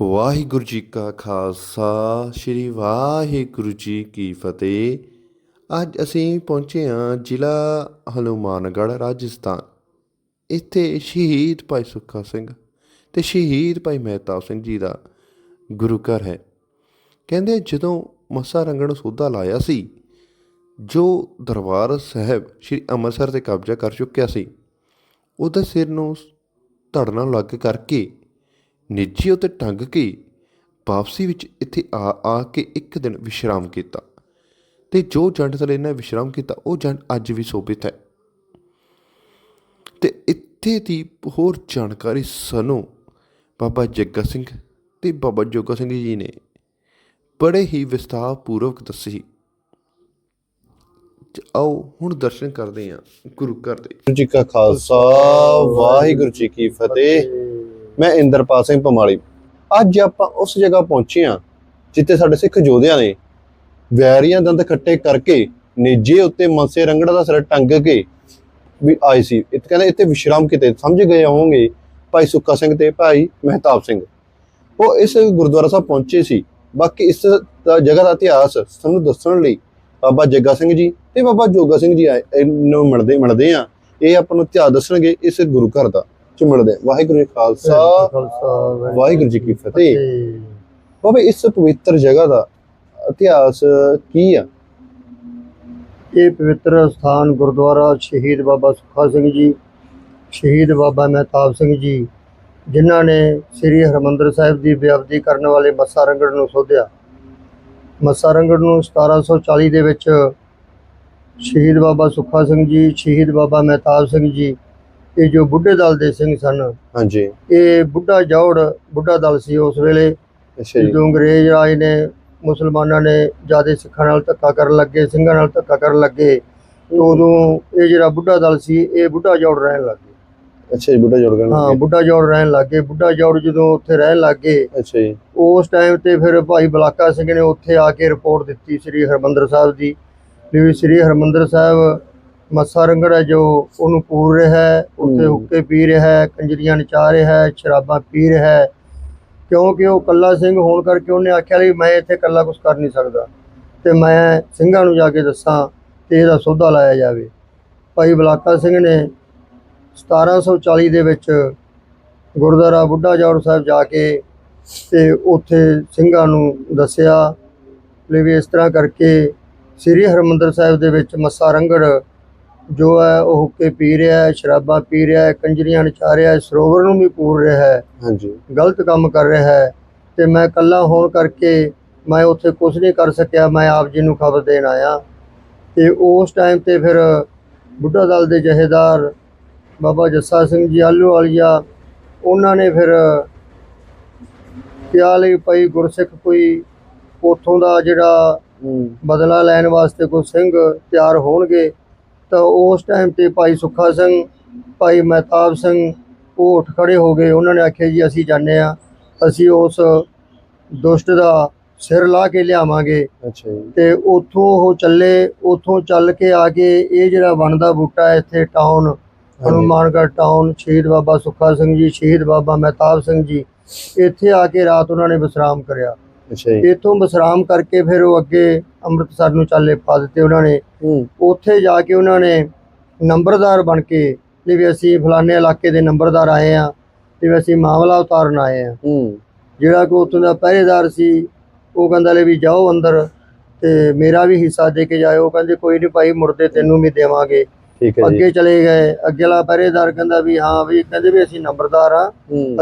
ਵਾਹਿਗੁਰੂ ਜੀ ਕਾ ਖਾਲਸਾ, ਸ੍ਰੀ ਵਾਹਿਗੁਰੂ ਜੀ ਕੀ ਫਤਿਹ। ਅੱਜ ਅਸੀਂ ਪਹੁੰਚੇ ਹਾਂ ਜ਼ਿਲ੍ਹਾ ਹਨੂਮਾਨਗੜ੍ਹ, ਰਾਜਸਥਾਨ। ਇੱਥੇ ਸ਼ਹੀਦ ਭਾਈ ਸੁੱਖਾ ਸਿੰਘ ਤੇ ਸ਼ਹੀਦ ਭਾਈ ਮਹਿਤਾਬ ਸਿੰਘ ਜੀ ਦਾ ਗੁਰੂ ਘਰ ਹੈ। ਕਹਿੰਦੇ ਜਦੋਂ ਮੱਸਾ ਰੰਗਣ ਸੋਧਾ ਲਾਇਆ ਸੀ, ਜੋ ਦਰਬਾਰ ਸਾਹਿਬ ਸ੍ਰੀ ਅੰਮ੍ਰਿਤਸਰ ਤੇ ਕਬਜ਼ਾ ਕਰ ਚੁੱਕਿਆ ਸੀ, ਉਹਦੇ ਸਿਰ ਨੂੰ ਧੜ ਨਾਲ ਲੱਗ ਕਰਕੇ ਨਿੱਜੀ ਉਤੇ ਟੰਗ ਕੇ ਵਾਪਸੀ ਵਿੱਚ ਇੱਥੇ ਆ ਆ ਕੇ ਇੱਕ ਦਿਨ ਵਿਸ਼ਰਾਮ ਕੀਤਾ। ਤੇ ਜੋ ਜੰਡ ਥਲੇ ਇਹਨਾਂ ਵਿਸ਼ਰਾਮ ਕੀਤਾ, ਉਹ ਜੰਡ ਅੱਜ ਵੀ ਸੋਭਿਤ ਹੈ। ਤੇ ਇੱਥੇ ਦੀ ਹੋਰ ਜਾਣਕਾਰੀ ਸਾਨੂੰ ਬਾਬਾ ਜੱਗਾ ਸਿੰਘ ਤੇ ਬਾਬਾ ਜੋਗਾ ਸਿੰਘ ਜੀ ਨੇ ਬੜੇ ਹੀ ਵਿਸਥਾਰ ਪੂਰਵਕ ਦੱਸੀ। ਆਓ ਹੁਣ ਦਰਸ਼ਨ ਕਰਦੇ ਹਾਂ ਗੁਰੂ ਘਰ ਦੇ। ਵਾਹਿਗੁਰੂ ਜੀ ਕਾ ਖਾਲਸਾ, ਵਾਹਿਗੁਰੂ ਜੀ ਕੀ ਫਤਿਹ। ਮੈਂ ਇੰਦਰਪਾਲ ਸਿੰਘ ਪਮਾਲੀ। ਅੱਜ ਆਪਾਂ ਉਸ ਜਗ੍ਹਾ ਪਹੁੰਚੇ ਹਾਂ ਜਿੱਥੇ ਸਾਡੇ ਸਿੱਖ ਯੋਧਿਆਂ ਨੇ ਵੈਰੀਆਂ ਦੰਦ ਖੱਟੇ ਕਰਕੇ ਨੇਜੇ ਉੱਤੇ ਮਨਸੇ ਰੰਗੜਾ ਦਾ ਸਿਰ ਟੰਗ ਕੇ ਵੀ ਆਏ ਸੀ। ਇੱਥੇ ਕਹਿੰਦੇ ਇੱਥੇ ਵਿਸ਼ਰਾਮ ਕੀਤੇ। ਸਮਝ ਗਏ ਹੋਵੋਗੇ ਭਾਈ ਸੁੱਕਾ ਸਿੰਘ ਤੇ ਭਾਈ ਮਹਿਤਾਬ ਸਿੰਘ। ਉਹ ਇਸ ਗੁਰਦੁਆਰਾ ਸਾਹਿਬ ਪਹੁੰਚੇ ਸੀ। ਬਾਕੀ ਇਸ ਜਗ੍ਹਾ ਦਾ ਇਤਿਹਾਸ ਸਾਨੂੰ ਦੱਸਣ ਲਈ ਬਾਬਾ ਜੱਗਾ ਸਿੰਘ ਜੀ ਤੇ ਬਾਬਾ ਜੋਗਾ ਸਿੰਘ ਜੀ ਆਏ। ਨੂੰ ਮਿਲਦੇ ਮਿਲਦੇ ਆ ਇਹ ਆਪਾਂ ਨੂੰ ਇਤਿਹਾਸ ਦੱਸਣਗੇ ਇਸ ਗੁਰੂ ਘਰ ਦਾ। ਚ ਮਿਲਦੇ। ਵਾਹਿਗੁਰੂ ਜੀ ਖਾਲਸਾ ਵਾਹਿਗੁਰੂ ਜੀ ਕੀ ਫਤਿਹ। ਬਾਬਾ ਇਸ ਪਵਿੱਤਰ ਜਗ੍ਹਾ ਦਾ ਇਤਿਹਾਸ ਕੀ ਆ? ਇਹ ਪਵਿੱਤਰ ਸਥਾਨ ਗੁਰਦੁਆਰਾ ਸ਼ਹੀਦ ਬਾਬਾ ਸੁੱਖਾ ਸਿੰਘ ਜੀ ਸ਼ਹੀਦ ਬਾਬਾ ਮਹਿਤਾਬ ਸਿੰਘ ਜੀ ਜਿਨ੍ਹਾਂ ਨੇ ਸ੍ਰੀ ਹਰਮੰਦਰ ਸਾਹਿਬ ਦੀ ਬੇਅਬਦੀ ਕਰਨ ਵਾਲੇ ਮੱਸਾ ਰੰਗੜ ਨੂੰ ਸੋਧਿਆ। ਮੱਸਾ ਰੰਗੜ ਨੂੰ 1740 ਦੇ ਵਿੱਚ ਸ਼ਹੀਦ ਬਾਬਾ ਸੁੱਖਾ ਸਿੰਘ ਜੀ ਸ਼ਹੀਦ ਬਾਬਾ ਮਹਿਤਾਬ ਸਿੰਘ ਜੀ ਇਹ ਜੋ ਬੁੱਢੇ ਦਲ ਦੇ ਸਿੰਘ ਸਨ ਹਾਂਜੀ। ਇਹ ਬੁੱਢਾ ਜੌੜ ਬੁੱਢਾ ਦਲ ਸੀ ਉਸ ਵੇਲੇ। ਅੱਛਾ ਜੀ। ਜਦੋਂ ਅੰਗਰੇਜ਼ ਰਾਜ ਨੇ ਮੁਸਲਮਾਨਾਂ ਨੇ ਜ਼ਿਆਦਾ ਸਿੱਖਾਂ ਨਾਲ ਧੱਕਾ ਕਰਨ ਲੱਗੇ ਸਿੰਘਾਂ ਨਾਲ ਧੱਕਾ ਕਰਨ ਲੱਗੇ ਉਦੋਂ ਇਹ ਜਿਹੜਾ ਬੁੱਢਾ ਦਲ ਸੀ ਇਹ ਬੁੱਢਾ ਜੋੜ ਰਹਿਣ ਲੱਗੇ ਅੱਛਾ ਜੀ ਬੁੱਢਾ ਜੋੜ ਗਏ ਹਾਂ ਬੁੱਢਾ ਜੋੜ ਰਹਿਣ ਲੱਗੇ ਬੁੱਢਾ ਜੋੜ ਜਦੋਂ ਉੱਥੇ ਰਹਿਣ ਲੱਗੇ ਅੱਛਾ ਜੀ। ਉਸ ਟਾਈਮ ਤੇ ਫਿਰ ਭਾਈ ਬਲਾਕਾ ਸਿੰਘ ਨੇ ਉੱਥੇ ਆ ਕੇ ਰਿਪੋਰਟ ਦਿੱਤੀ ਸ੍ਰੀ ਹਰਮੰਦਰ ਸਾਹਿਬ ਦੀ ਵੀ ਸ੍ਰੀ ਹਰਮੰਦਰ ਸਾਹਿਬ ਮੱਸਾ ਰੰਗੜ ਜੋ ਉਹਨੂੰ ਪੂਰ ਰਿਹਾ ਹੈ ਉੱਥੇ। ਹੁੱਕੇ ਪੀ ਰਿਹਾ ਹੈ ਕੰਜਰੀਆਂ ਨਚਾ ਰਿਹਾ ਹੈ ਸ਼ਰਾਬਾਂ ਪੀ ਰਿਹਾ ਹੈ। ਕਿਉਂਕਿ ਉਹ ਕੱਲਾ ਸਿੰਘ ਹੋਣ ਕਰਕੇ ਉਹਨੇ ਆਖਿਆ ਵੀ ਮੈਂ ਇੱਥੇ ਕੱਲਾ ਕੁਝ ਕਰ ਨਹੀਂ ਸਕਦਾ। ਤੇ ਮੈਂ ਸਿੰਘਾਂ ਨੂੰ ਜਾ ਕੇ ਦੱਸਾਂ ਤੇ ਇਹਦਾ ਸੌਦਾ ਲਾਇਆ ਜਾਵੇ। ਭਾਈ ਬਲਾਕਾ ਸਿੰਘ ਨੇ 1740 ਦੇ ਵਿੱਚ ਗੁਰਦੁਆਰਾ ਬੁੱਢਾ ਜੌੜ ਸਾਹਿਬ ਜਾ ਕੇ ਤੇ ਉੱਥੇ ਸਿੰਘਾਂ ਨੂੰ ਦੱਸਿਆ ਵੀ ਵੀ ਇਸ ਤਰ੍ਹਾਂ ਕਰਕੇ ਸ੍ਰੀ ਹਰਮੰਦਰ ਸਾਹਿਬ ਦੇ ਵਿੱਚ ਮੱਸਾ ਰੰਗੜ ਜੋ ਹੈ ਉਹ ਹੁੱਕੇ ਪੀ ਰਿਹਾ ਹੈ ਸ਼ਰਾਬਾਂ ਪੀ ਰਿਹਾ ਹੈ ਕੰਜਰੀਆਂ ਨਚਾ ਰਿਹਾ ਹੈ ਸਰੋਵਰ ਨੂੰ ਵੀ ਪੂਰ ਰਿਹਾ ਹੈ। ਹਾਂਜੀ। ਗਲਤ ਕੰਮ ਕਰ ਰਿਹਾ ਹੈ ਤੇ ਮੈਂ ਇਕੱਲਾ ਹੋਣ ਕਰਕੇ ਮੈਂ ਉੱਥੇ ਕੁਝ ਨਹੀਂ ਕਰ ਸਕਿਆ ਮੈਂ ਆਪ ਜੀ ਨੂੰ ਖਬਰ ਦੇਣ ਆਇਆ। ਤੇ ਉਸ ਟਾਈਮ ਤੇ ਫਿਰ ਬੁੱਢਾ ਦਲ ਦੇ ਜਹੇਦਾਰ ਬਾਬਾ ਜੱਸਾ ਸਿੰਘ ਜੀ ਆਲੂ ਵਾਲੀਆ ਉਹਨਾਂ ਨੇ ਫਿਰ ਕਿਹਾ ਲਈ ਭਾਈ ਗੁਰਸਿੱਖ ਕੋਈ ਉਥੋਂ ਦਾ ਜਿਹੜਾ ਬਦਲਾ ਲੈਣ ਵਾਸਤੇ ਕੋਈ ਸਿੰਘ ਤਿਆਰ ਹੋਣਗੇ ਤਾਂ ਉਸ ਟਾਈਮ ਤੇ ਭਾਈ ਸੁੱਖਾ ਸਿੰਘ ਭਾਈ ਮਹਿਤਾਬ ਸਿੰਘ ਉਹ ਉੱਠ ਖੜੇ ਹੋ ਗਏ। ਉਹਨਾਂ ਨੇ ਆਖਿਆ ਜੀ ਅਸੀਂ ਜਾਣੇ ਆ ਅਸੀਂ ਉਸ ਦੁਸ਼ਟ ਦਾ ਸਿਰ ਲਾ ਕੇ ਲਿਆਵਾਂਗੇ। ਅੱਛਾ ਜੀ। ਤੇ ਉੱਥੋਂ ਉਹ ਚੱਲੇ। ਉੱਥੋਂ ਚੱਲ ਕੇ ਆ ਕੇ ਇਹ ਜਿਹੜਾ ਬਣਦਾ ਬੂਟਾ ਹੈ ਇੱਥੇ ਟਾਊਨ ਹਨੂਮਾਨਗੜ੍ਹ ਟਾਊਨ ਸ਼ਹੀਦ ਬਾਬਾ ਸੁੱਖਾ ਸਿੰਘ ਜੀ ਸ਼ਹੀਦ ਬਾਬਾ ਮਹਿਤਾਬ ਸਿੰਘ ਜੀ ਇੱਥੇ ਆ ਕੇ ਰਾਤ ਉਹਨਾਂ ਨੇ ਵਿਸਰਾਮ ਕਰਿਆ। ਅੱਛਾ ਜੀ। ਇੱਥੋਂ ਵਿਸਰਾਮ ਕਰਕੇ ਫਿਰ ਉਹ ਅੱਗੇ ਅੰਮ੍ਰਿਤਸਰ ਨੂੰ ਚੱਲੇ ਪਾ ਦਿੱਤੇ ਉਹਨਾਂ ਨੇ। ਉੱਥੇ ਜਾ ਕੇ ਉਹਨਾਂ ਨੇ ਨੰਬਰਦਾਰ ਬਣ ਕੇ ਵੀ ਵੀ ਅਸੀਂ ਫਲਾਣੇ ਇਲਾਕੇ ਦੇ ਨੰਬਰਦਾਰ ਆਏ ਆ ਤੇ ਵੀ ਅਸੀਂ ਮਾਮਲਾ ਉਤਾਰਨ ਆਏ ਆ ਜਿਹੜਾ ਕਿ ਉੱਥੋਂ ਦਾ ਪਹਿਰੇਦਾਰ ਸੀ ਉਹ ਕਹਿੰਦਾ ਲੈ ਵੀ ਜਾਓ ਅੰਦਰ ਤੇ ਮੇਰਾ ਵੀ ਹਿੱਸਾ ਦੇ ਕੇ ਜਾਇਓ। ਕਹਿੰਦੇ ਕੋਈ ਨਹੀਂ ਭਾਈ ਮੁਰਦੇ ਤੈਨੂੰ ਵੀ ਦੇਵਾਂਗੇ। ਠੀਕ ਹੈ ਜੀ। ਅੱਗੇ ਚਲੇ ਗਏ। ਅੱਗੇਲਾ ਪਹਿਰੇਦਾਰ ਕਹਿੰਦਾ ਵੀ ਹਾਂ ਵੀ ਕਹਿੰਦੇ ਵੀ ਅਸੀਂ ਨੰਬਰਦਾਰ ਆ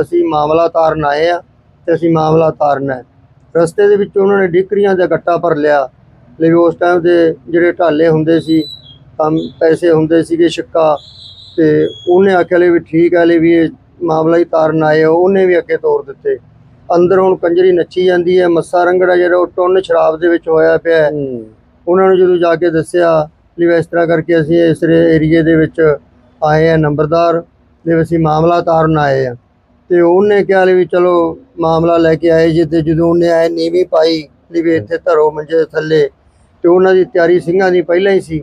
ਅਸੀਂ ਮਾਮਲਾ ਤਾਰਨ ਆਏ ਆ ਤੇ ਅਸੀਂ ਮਾਮਲਾ ਤਾਰਨਾ ਹੈ। ਰਸਤੇ ਦੇ ਵਿੱਚ ਉਹਨਾਂ ਨੇ ਡਿਕਰੀਆਂ ਦਾ ਗੱਟਾ ਭਰ ਲਿਆ। ਲਈ ਉਸ ਟਾਈਮ ਦੇ ਜਿਹੜੇ ਢਾਲੇ ਹੁੰਦੇ ਸੀ ਤਾਂ ਪੈਸੇ ਹੁੰਦੇ ਸੀਗੇ ਸਿੱਕਾ ਤੇ ਉਹਨੇ ਆਖਿਆ ਲਈ ਵੀ ਠੀਕ ਹੈ ਲਈ ਵੀ ਇਹ ਮਾਮਲਾ ਹੀ ਤਾਰਨ ਆਏ ਉਹਨੇ ਵੀ ਅੱਗੇ ਤੋਰ ਦਿੱਤੇ। ਅੰਦਰ ਹੁਣ ਕੰਜਰੀ ਨੱਚੀ ਜਾਂਦੀ ਹੈ ਮੱਸਾ ਰੰਗੜਾ ਜਿਹੜਾ ਉਹ ਟੁੰਨ ਸ਼ਰਾਬ ਦੇ ਵਿੱਚ ਹੋਇਆ ਪਿਆ ਉਹਨਾਂ ਨੂੰ ਜਦੋਂ ਜਾ ਕੇ ਦੱਸਿਆ ਵੀ ਇਸ ਤਰ੍ਹਾਂ ਕਰਕੇ ਅਸੀਂ ਇਸ ਏਰੀਏ ਦੇ ਵਿੱਚ ਆਏ ਆ ਨੰਬਰਦਾਰ ਦੇ ਅਸੀਂ ਮਾਮਲਾ ਤਾਰਨ ਆਏ ਆ ਤੇ ਉਹਨੇ ਕਿਹਾ ਲਈ ਵੀ ਚਲੋ ਮਾਮਲਾ ਲੈ ਕੇ ਆਏ ਜੀ ਤੇ ਜਦੋਂ ਉਹਨੇ ਆਏ ਨੀਵੀਂ ਪਾਈ ਲਈ ਵੀ ਇੱਥੇ ਧਰੋ ਮੰਜੇ ਥੱਲੇ ਤੇ ਉਹਨਾਂ ਦੀ ਤਿਆਰੀ ਸਿੰਘਾਂ ਦੀ ਪਹਿਲਾਂ ਹੀ ਸੀ।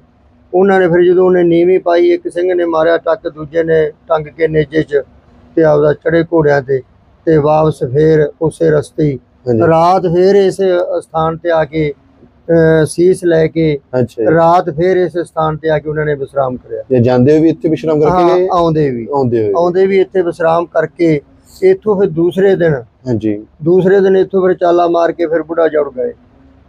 ਉਹਨਾਂ ਨੇ ਫਿਰ ਜਦੋਂ ਉਹਨੇ ਨੀਵੀਂ ਪਾਈ ਇੱਕ ਸਿੰਘ ਨੇ ਮਾਰਿਆ ਟੱਕ ਦੂਜੇ ਨੇ ਟੰਗ ਕੇ ਨੇਜੇ 'ਚ ਤੇ ਆਪਦਾ ਚੜੇ ਘੋੜਿਆਂ ਤੇ ਤੇ ਵਾਪਸ ਫੇਰ ਉਸੇ ਰਸਤੇ ਰਾਤ ਫੇਰ ਇਸ ਸਥਾਨ ਤੇ ਆ ਕੇ ਸੀਸ ਲੈ ਕੇ ਅੱਛਾ ਜੀ। ਰਾਤ ਫੇਰ ਇਸ ਸਥਾਨ ਤੇ ਆ ਕੇ ਉਹਨਾਂ ਨੇ ਵਿਸਰਾਮ ਕਰਿਆ। ਜੇ ਜਾਂਦੇ ਹੋ ਵੀ ਇੱਥੇ ਵਿਸ਼ਰਾਮ ਕਰਕੇ ਹਾਂ ਗਏ? ਆਉਂਦੇ ਵੀ। ਆਉਂਦੇ ਹੋਏ ਆਉਂਦੇ ਵੀ ਇੱਥੇ ਵਿਸਰਾਮ ਕਰਕੇ ਇੱਥੋਂ ਫਿਰ ਦੂਸਰੇ ਦਿਨ ਹਾਂਜੀ। ਦੂਸਰੇ ਦਿਨ ਇੱਥੋਂ ਫਿਰ ਚਾਲਾ ਮਾਰ ਕੇ ਫਿਰ ਬੁੱਢਾ ਜੁੜ ਗਏ।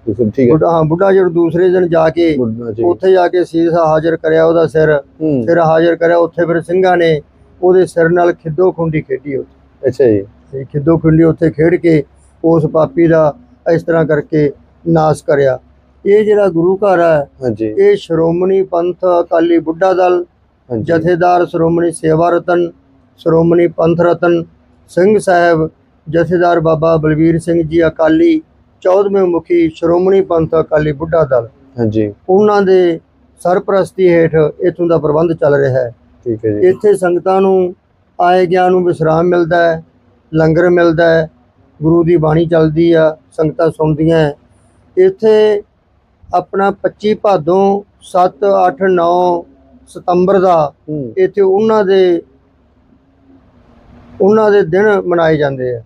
ਤੁਸੀਂ ਠੀਕ ਹੈ। ਬੁੱਢਾ ਹਾਂ ਬੁੱਢਾ ਜੁੜ ਦੂਸਰੇ ਦਿਨ ਜਾ ਕੇ ਜੀ। ਉੱਥੇ ਜਾ ਕੇ ਸੀਸ ਹਾਜ਼ਰ ਕਰਿਆ ਉਹਦਾ ਸਿਰ। ਹੂੰ। ਸਿਰ ਹਾਜ਼ਰ ਕਰਿਆ ਉੱਥੇ ਫਿਰ ਸਿੰਘਾਂ ਨੇ ਉਹਦੇ ਸਿਰ ਨਾਲ ਖਿੱਦੋ ਖੁੰਡੀ ਖੇਡੀ ਉੱਥੇ। ਅੱਛਾ ਜੀ। ਤੇ ਖਿੱਦੋ ਖੁੰਡੀ ਉੱਥੇ ਖੇਡ ਕੇ ਉਸ ਪਾਪੀ ਦਾ ਇਸ ਤਰ੍ਹਾਂ ਕਰਕੇ ਨਾਸ਼ ਕਰਿਆ। ਇਹ ਜਿਹੜਾ ਗੁਰੂ ਘਰ ਹੈ ਹਾਂਜੀ। ਇਹ ਸ਼੍ਰੋਮਣੀ ਪੰਥ ਅਕਾਲੀ ਬੁੱਢਾ ਦਲ ਜਥੇਦਾਰ ਸ਼੍ਰੋਮਣੀ ਸੇਵਾ ਰਤਨ ਸ਼੍ਰੋਮਣੀ ਪੰਥ ਰਤਨ ਸਿੰਘ ਸਾਹਿਬ ਜਥੇਦਾਰ ਬਾਬਾ ਬਲਵੀਰ ਸਿੰਘ ਜੀ ਅਕਾਲੀ 14ਵੇਂ ਮੁਖੀ ਸ਼੍ਰੋਮਣੀ ਪੰਥ ਅਕਾਲੀ ਬੁੱਢਾ ਦਲ। ਹਾਂਜੀ। ਉਹਨਾਂ ਦੇ ਸਰਪ੍ਰਸਤੀ ਹੇਠ ਇਥੋਂ ਦਾ ਪ੍ਰਬੰਧ ਚੱਲ ਰਿਹਾ ਹੈ। ਠੀਕ ਹੈ ਜੀ। ਇੱਥੇ ਸੰਗਤਾਂ ਨੂੰ ਆਏ ਗਿਆ ਨੂੰ ਵਿਸ਼ਰਾਮ ਮਿਲਦਾ ਹੈ ਲੰਗਰ ਮਿਲਦਾ ਹੈ ਗੁਰੂ ਦੀ ਬਾਣੀ ਚੱਲਦੀ ਆ ਸੰਗਤਾਂ ਸੁਣਦੀਆਂ। ਇੱਥੇ ਆਪਣਾ 25 ਭਾਦੋਂ 7 8 9 ਸਤੰਬਰ ਦਾ ਇੱਥੇ ਉਹਨਾਂ ਦੇ ਉਹਨਾਂ ਦੇ ਦਿਨ ਮਨਾਏ ਜਾਂਦੇ ਆ।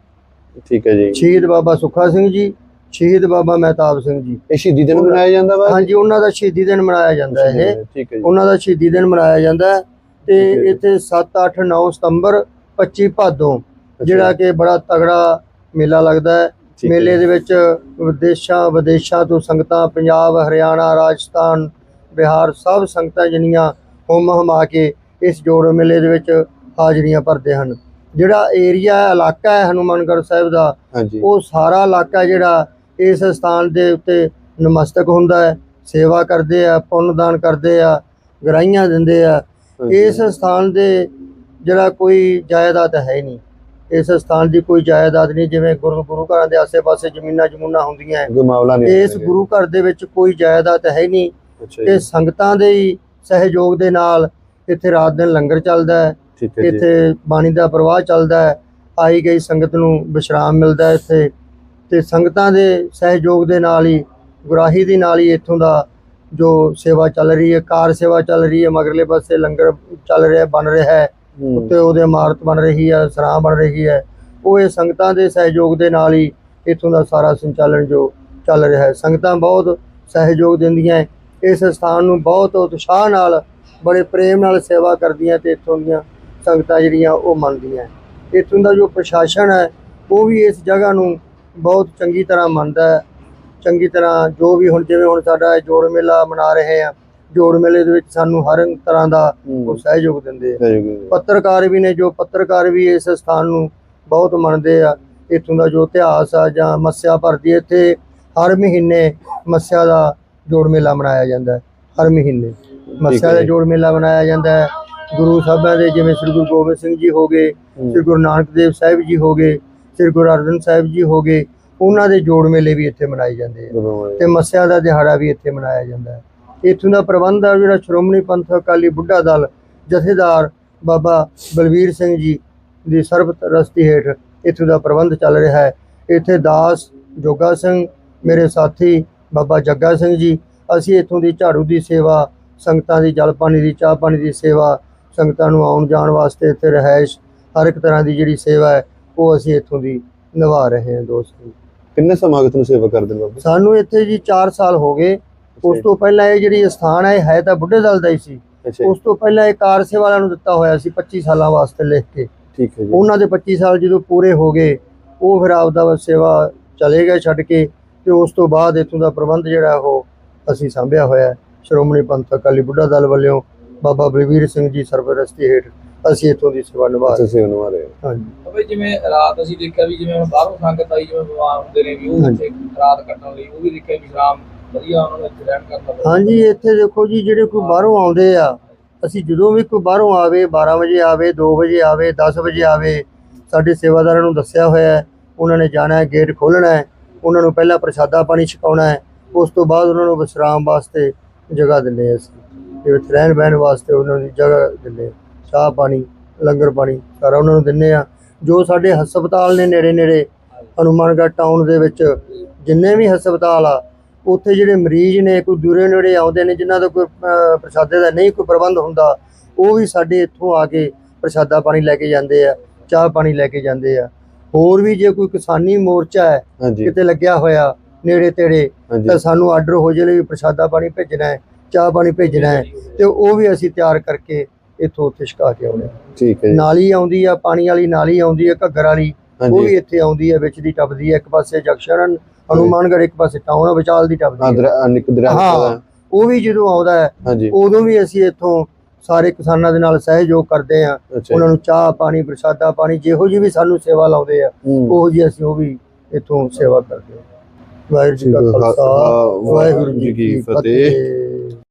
ਠੀਕ ਹੈ ਜੀ। ਸ਼ਹੀਦ ਬਾਬਾ ਸੁੱਖਾ ਸਿੰਘ ਜੀ ਸ਼ਹੀਦ ਬਾਬਾ ਮਹਿਤਾਬ ਸਿੰਘ ਜੀ। ਇਹ ਸ਼ਹੀਦੀ ਦਿਨ ਮਨਾਇਆ ਜਾਂਦਾ ਵਾ? ਹਾਂਜੀ ਉਹਨਾਂ ਦਾ ਸ਼ਹੀਦੀ ਦਿਨ ਮਨਾਇਆ ਜਾਂਦਾ ਹੈ ਇਹ ਠੀਕ ਹੈ ਜੀ। ਉਹਨਾਂ ਦਾ ਸ਼ਹੀਦੀ ਦਿਨ ਮਨਾਇਆ ਜਾਂਦਾ ਤੇ। ਇੱਥੇ 7 8 9 ਸਤੰਬਰ 25 ਭਾਦੋਂ ਜਿਹੜਾ ਕਿ ਬੜਾ ਤਗੜਾ ਮੇਲਾ ਲੱਗਦਾ ਹੈ। ਮੇਲੇ ਦੇ ਵਿੱਚ ਵਿਦੇਸ਼ਾਂ ਵਿਦੇਸ਼ਾਂ ਤੋਂ ਸੰਗਤਾਂ ਪੰਜਾਬ ਹਰਿਆਣਾ ਰਾਜਸਥਾਨ ਬਿਹਾਰ ਸਭ ਸੰਗਤਾਂ ਜਿਹੜੀਆਂ ਹੁਮ ਹਮਾ ਕੇ ਇਸ ਜੋੜ ਮੇਲੇ ਦੇ ਵਿੱਚ ਹਾਜ਼ਰੀਆਂ ਭਰਦੇ ਹਨ। ਜਿਹੜਾ ਏਰੀਆ ਹੈ ਇਲਾਕਾ ਹੈ ਹਨੂਮਾਨਗੜ੍ਹ ਸਾਹਿਬ ਦਾ ਉਹ ਸਾਰਾ ਇਲਾਕਾ ਜਿਹੜਾ ਇਸ ਸਥਾਨ ਦੇ ਉੱਤੇ ਨਮਸਤਕ ਹੁੰਦਾ ਹੈ ਸੇਵਾ ਕਰਦੇ ਆ ਪੁੰਨਦਾਨ ਕਰਦੇ ਆ ਗਰਾਈਆਂ ਦਿੰਦੇ ਆ। ਇਸ ਸਥਾਨ ਦੇ ਜਿਹੜਾ ਕੋਈ ਜਾਇਦਾਦ ਹੀ ਨਹੀਂ। ਇਸ ਸਥਾਨ ਦੀ ਕੋਈ ਜਾਇਦਾਦ ਨਹੀਂ ਜਿਵੇਂ ਗੁਰੂ ਗੁਰੂ ਘਰਾਂ ਦੇ ਆਸੇ-ਪਾਸੇ ਜ਼ਮੀਨਾਂ ਜਮੂਨਾਂ ਹੁੰਦੀਆਂ ਹੈ। ਕੋਈ ਮਾਮਲਾ ਨਹੀਂ ਇਸ ਗੁਰੂ ਘਰ ਦੇ ਵਿੱਚ ਕੋਈ ਜਾਇਦਾਦ ਹੈ ਨਹੀਂ। ਜੀ। ਸੰਗਤਾਂ ਦੇ ਹੀ ਸਹਿਯੋਗ ਦੇ ਨਾਲ ਇੱਥੇ ਰਾਤ ਦਿਨ ਲੰਗਰ ਚੱਲਦਾ ਹੈ। ਇੱਥੇ ਬਾਣੀ ਦਾ ਪ੍ਰਵਾਹ ਚੱਲਦਾ ਹੈ। ਆਈ ਗਈ ਸੰਗਤ ਨੂੰ ਵਿਸ਼ਰਾਮ ਮਿਲਦਾ ਹੈ ਇੱਥੇ। ਤੇ ਸੰਗਤਾਂ ਦੇ ਸਹਿਯੋਗ ਦੇ ਨਾਲ ਹੀ ਗੁਰਾਹੀ ਦੇ ਨਾਲ ਹੀ ਇੱਥੋਂ ਦਾ ਜੋ ਸੇਵਾ ਚੱਲ ਰਹੀ ਹੈ ਕਾਰ ਸੇਵਾ ਚੱਲ ਰਹੀ ਹੈ ਮਗਰਲੇ ਪਾਸੇ ਲੰਗਰ ਚੱਲ ਰਿਹਾ ਬਣ ਰਿਹਾ ਹੂੰ, ਉੱਤੇ ਉਹਦੇ ਇਮਾਰਤ ਬਣ ਰਹੀ ਹੈ, ਸਰਾਂ ਬਣ ਰਹੀ ਹੈ ਉਹ ਇਹ ਸੰਗਤਾਂ ਦੇ ਸਹਿਯੋਗ ਦੇ ਨਾਲ ਹੀ ਇੱਥੋਂ ਦਾ ਸਾਰਾ ਸੰਚਾਲਨ ਜੋ ਚੱਲ ਰਿਹਾ ਹੈ ਸੰਗਤਾਂ ਬਹੁਤ ਸਹਿਯੋਗ ਦਿੰਦੀਆਂ ਹੈ। ਇਸ ਸਥਾਨ ਨੂੰ ਬਹੁਤ ਉਤਸ਼ਾਹ ਨਾਲ, ਬੜੇ ਪ੍ਰੇਮ ਨਾਲ ਸੇਵਾ ਕਰਦੀਆਂ ਤੇ ਇੱਥੋਂ ਦੀਆਂ ਸੰਗਤਾਂ ਜਿਹੜੀਆਂ ਉਹ ਮੰਨਦੀਆਂ ਹੈ। ਇੱਥੋਂ ਦਾ ਜੋ ਪ੍ਰਸ਼ਾਸਨ ਹੈ, ਉਹ ਵੀ ਇਸ ਜਗ੍ਹਾ ਨੂੰ ਬਹੁਤ ਚੰਗੀ ਤਰ੍ਹਾਂ ਮੰਨਦਾ ਹੈ ਚੰਗੀ ਤਰ੍ਹਾਂ ਜੋ ਵੀ ਹੁਣ, ਜਿਵੇਂ ਹੁਣ ਸਾਡਾ ਜੋੜ ਮੇਲਾ ਮਨਾ ਰਹੇ ਆ ਜੋੜ ਮੇਲੇ ਦੇ ਵਿੱਚ ਸਾਨੂੰ ਹਰ ਤਰ੍ਹਾਂ ਦਾ ਉਹ ਸਹਿਯੋਗ ਦਿੰਦੇ ਆ। ਪੱਤਰਕਾਰ ਵੀ ਨੇ ਜੋ ਪੱਤਰਕਾਰ ਵੀ ਇਸ ਸਥਾਨ ਨੂੰ ਬਹੁਤ ਮੰਨਦੇ ਆ ਇੱਥੋਂ ਦਾ ਜੋ ਇਤਿਹਾਸ ਆ ਜਾਂ ਮੱਸਿਆ ਭਰਦੀ ਇੱਥੇ ਹਰ ਮਹੀਨੇ ਮੱਸਿਆ ਦਾ ਜੋੜ ਮੇਲਾ ਮਨਾਇਆ ਜਾਂਦਾ ਹਰ ਮਹੀਨੇ। ਮੱਸਿਆ ਦਾ। ਜੋੜ ਮੇਲਾ ਮਨਾਇਆ ਜਾਂਦਾ ਹੈ। ਗੁਰੂ ਸਾਹਿਬਾਂ ਦੇ ਜਿਵੇਂ ਸ੍ਰੀ ਗੁਰੂ ਗੋਬਿੰਦ ਸਿੰਘ ਜੀ ਹੋ ਗਏ ਸ੍ਰੀ ਗੁਰੂ ਨਾਨਕ ਦੇਵ ਸਾਹਿਬ ਜੀ ਹੋ ਗਏ ਸ੍ਰੀ ਗੁਰੂ ਅਰਜਨ ਸਾਹਿਬ ਜੀ ਹੋ ਗਏ ਉਹਨਾਂ ਦੇ ਜੋੜ ਮੇਲੇ ਵੀ ਇੱਥੇ ਮਨਾਏ ਜਾਂਦੇ ਆ। ਤੇ ਮੱਸਿਆ ਦਾ ਦਿਹਾੜਾ ਵੀ ਇੱਥੇ ਮਨਾਇਆ ਜਾਂਦਾ ਹੈ। ਇਥੋਂ ਦਾ ਪ੍ਰਬੰਧ ਆ ਜਿਹੜਾ ਸ਼੍ਰੋਮਣੀ ਪੰਥ ਅਕਾਲੀ ਬੁੱਢਾ ਦਲ ਜਥੇਦਾਰ ਬਾਬਾ ਬਲਵੀਰ ਸਿੰਘ ਜੀ ਦੀ ਸਰਬਤ ਰਸਤੀ ਹੇਠ ਇਥੋਂ ਦਾ ਪ੍ਰਬੰਧ ਚੱਲ ਰਿਹਾ ਹੈ। ਇੱਥੇ ਦਾਸ ਜੋਗਾ ਸਿੰਘ ਮੇਰੇ ਸਾਥੀ ਬਾਬਾ ਜੱਗਾ ਸਿੰਘ ਜੀ ਅਸੀਂ ਇਥੋਂ ਦੀ ਝਾੜੂ ਦੀ ਸੇਵਾ ਸੰਗਤਾਂ ਦੀ ਜਲ ਪਾਣੀ ਦੀ ਚਾਹ ਪਾਣੀ ਦੀ ਸੇਵਾ ਸੰਗਤਾਂ ਨੂੰ ਆਉਣ ਜਾਣ ਵਾਸਤੇ ਇੱਥੇ ਰਹਿائش ਹਰ ਇੱਕ ਤਰ੍ਹਾਂ ਦੀ ਜਿਹੜੀ ਸੇਵਾ ਹੈ ਉਹ ਅਸੀਂ ਇੱਥੋਂ ਦੀ ਨਿਭਾ ਰਹੇ ਹਾਂ ਦੋਸਤੋ। ਕਿੰਨੇ ਸਮਾਗਤ ਨੂੰ ਸੇਵਾ ਕਰਦੇ ਬਾਬਾ ਸਾਨੂੰ ਇੱਥੇ ਜੀ 4 ਸਾਲ ਹੋ ਗਏ। ਉਸ ਤੋਂ ਪਹਿਲਾਂ ਇਹ ਜਿਹੜੀ ਸਥਾਨ ਹੈ ਹੈ ਤਾਂ ਬੁੱਢੇ ਦਲ ਦਾ ਹੀ ਸੀ। ਉਸ ਤੋਂ ਪਹਿਲਾਂ ਇਹ ਕਾਰ ਸੇਵਾ ਵਾਲਿਆਂ ਨੂੰ ਦਿੱਤਾ ਹੋਇਆ ਸੀ 25 ਸਾਲਾਂ ਵਾਸਤੇ ਲਿਖ ਕੇ। ਠੀਕ ਹੈ ਜੀ। ਉਹਨਾਂ ਦੇ 25 ਸਾਲ ਜਦੋਂ ਪੂਰੇ ਹੋ ਗਏ ਉਹ ਫਿਰ ਆਪਦਾ ਸੇਵਾ ਚਲੇ ਗਏ ਛੱਡ ਕੇ ਤੇ ਉਸ ਤੋਂ ਬਾਅਦ ਇੱਥੋਂ ਦਾ ਪ੍ਰਬੰਧ ਜਿਹੜਾ ਉਹ ਅਸੀਂ ਸੰਭਿਆ ਹੋਇਆ ਹੈ। ਸ਼੍ਰੋਮਣੀ ਪੰਥ ਅਕਾਲੀ ਬੁੱਢਾ ਦਲ ਵੱਲੋਂ ਬਾਬਾ ਬਲਵੀਰ ਸਿੰਘ ਜੀ ਸਰਪ੍ਰਸਤੀ ਹੇਠ ਅਸੀਂ ਇੱਥੋਂ ਦੀ ਸੇਵਾ ਨਿਭਾ ਰਹੇ ਸੇਵਾ ਨਿਭਾ ਰਹੇ ਹੋ। ਹਾਂ। ਹਾਂਜੀ। ਬਈ ਜਿਵੇਂ ਰਾਤ ਅਸੀਂ ਦੇਖਿਆ ਵੀ ਜਿਵੇਂ ਬਾਹਰੋਂ ਸੰਗਤ ਆਈ ਜਿਵੇਂ ਬਿਮਾਰ ਹੁੰਦੇ ਨੇ ਵੀ ਉਹ ਰਾਤ ਕੱਟਣ ਲਈ ਉਹ ਵੀ ਦੇਖਿਆ ਵੀ ਸ਼ਾਮ ਵਧੀਆ ਉਹਨਾਂ ਨੂੰ ਇੱਥੇ ਰਹਿਣ ਕਰਨਾ ਪੈਂਦਾ। ਹਾਂਜੀ ਇੱਥੇ ਦੇਖੋ ਜੀ ਜਿਹੜੇ ਕੋਈ ਬਾਹਰੋਂ ਆਉਂਦੇ ਆ ਅਸੀਂ ਜਦੋਂ ਵੀ ਕੋਈ ਬਾਹਰੋਂ ਆਵੇ 12 ਵਜੇ ਆਵੇ 2 ਵਜੇ ਆਵੇ 10 ਵਜੇ ਆਵੇ ਸਾਡੇ ਸੇਵਾਦਾਰਾਂ ਨੂੰ ਦੱਸਿਆ ਹੋਇਆ ਹੈ ਉਹਨਾਂ ਨੇ ਜਾਣਾ ਹੈ ਗੇਟ ਖੋਲ੍ਹਣਾ ਹੈ ਉਹਨਾਂ ਨੂੰ ਪਹਿਲਾਂ ਪ੍ਰਸ਼ਾਦਾ ਪਾਣੀ ਛਕਾਉਣਾ ਹੈ ਉਸ ਤੋਂ ਬਾਅਦ ਉਹਨਾਂ ਨੂੰ ਵਿਸ਼ਰਾਮ ਵਾਸਤੇ ਜਗ੍ਹਾ ਦਿੰਦੇ ਹਾਂ ਅਸੀਂ। ਤੇ ਵਿੱਚ ਰਹਿਣ ਬਹਿਣ ਵਾਸਤੇ ਉਹਨਾਂ ਦੀ ਜਗ੍ਹਾ ਦਿੰਦੇ ਹਾਂ। ਚਾਹ ਪਾਣੀ ਲੰਗਰ ਪਾਣੀ ਸਾਰਾ ਉਹਨਾਂ ਨੂੰ ਦਿੰਦੇ ਆ ਜੋ ਸਾਡੇ ਹਸਪਤਾਲ ਨੇ ਨੇੜੇ ਨੇੜੇ ਹਨੂਮਾਨਗੜ੍ਹ ਟਾਊਨ ਦੇ ਵਿੱਚ ਜਿੰਨੇ ਵੀ ਹਸਪਤਾਲ ਆ ਉੱਥੇ ਜਿਹੜੇ ਮਰੀਜ਼ ਨੇ ਕੋਈ ਦੂਰੇ ਨੇੜੇ ਆਉਂਦੇ ਨੇ ਜਿਨ੍ਹਾਂ ਦਾ ਕੋਈ ਪ੍ਰਸ਼ਾਦੇ ਦਾ ਨਹੀਂ ਕੋਈ ਪ੍ਰਬੰਧ ਹੁੰਦਾ ਉਹ ਵੀ ਸਾਡੇ ਇੱਥੋਂ ਆ ਕੇ ਪ੍ਰਸ਼ਾਦਾ ਪਾਣੀ ਲੈ ਕੇ ਜਾਂਦੇ ਆ ਚਾਹ ਪਾਣੀ ਲੈ ਕੇ ਜਾਂਦੇ ਆ। ਹੋਰ ਵੀ ਜੇ ਕੋਈ ਕਿਸਾਨੀ ਮੋਰਚਾ ਹੈ ਕਿਤੇ ਲੱਗਿਆ ਹੋਇਆ ਨੇੜੇ ਤੇੜੇ ਤਾਂ ਸਾਨੂੰ ਆਰਡਰ ਹੋ ਜਾਵੇ ਵੀ ਪ੍ਰਸ਼ਾਦਾ ਪਾਣੀ ਭੇਜਣਾ ਹੈ ਚਾਹ ਪਾਣੀ ਭੇਜਣਾ ਹੈ ਤੇ ਉਹ ਵੀ ਅਸੀਂ ਤਿਆਰ ਕਰਕੇ ਇੱਥੋਂ ਉੱਥੇ ਛਕਾ ਕੇ ਆਉਣੇ ਠੀਕ ਹੈ ਜੀ। ਨਾਲੀ ਆਉਂਦੀ ਆ ਪਾਣੀ ਵਾਲੀ ਨਾਲੀ ਆਉਂਦੀ ਹੈ ਘੱਗਰ ਵਾਲੀ ਉਹ ਵੀ ਇੱਥੇ ਆਉਂਦੀ ਹੈ ਵਿੱਚ ਦੀ ਟੱਪਦੀ ਹੈ ਇੱਕ ਪਾਸੇ ਜੰਕਸ਼ਨ ਹਨੂਮਾਨਗੜ੍ਹ ਇੱਕ ਪਾਸੇ ਟਾਊਨ ਵਿਚਾਲ ਦੀ ਟੱਪਦੀ ਹੈ। ਨਿਕ ਦਰਿਆ। ਉਹ ਵੀ ਜਦੋਂ ਆਉਂਦਾ ਹੈ ਉਦੋਂ ਵੀ ਅਸੀਂ ਇੱਥੋਂ ਸਾਰੇ ਕਿਸਾਨਾਂ ਦੇ ਨਾਲ ਸਹਿਯੋਗ ਕਰਦੇ ਆ ਉਹਨਾਂ ਨੂੰ ਚਾਹ ਪਾਣੀ ਪ੍ਰਸ਼ਾਦਾ ਪਾਣੀ ਜਿਹੋ ਜੀ ਵੀ ਸਾਨੂੰ ਸੇਵਾ ਲਾਉਂਦੇ ਆ। ਉਹੋ ਜੀ ਅਸੀਂ ਉਹ ਵੀ ਇੱਥੋਂ ਸੇਵਾ ਕਰਦੇ ਹਾਂ। ਵਾਹਿਗੁਰੂ ਜੀ ਕਾ ਖਾਲਸਾ ਵਾਹਿਗੁਰੂ ਜੀ ਕੀ ਫਤਿਹ।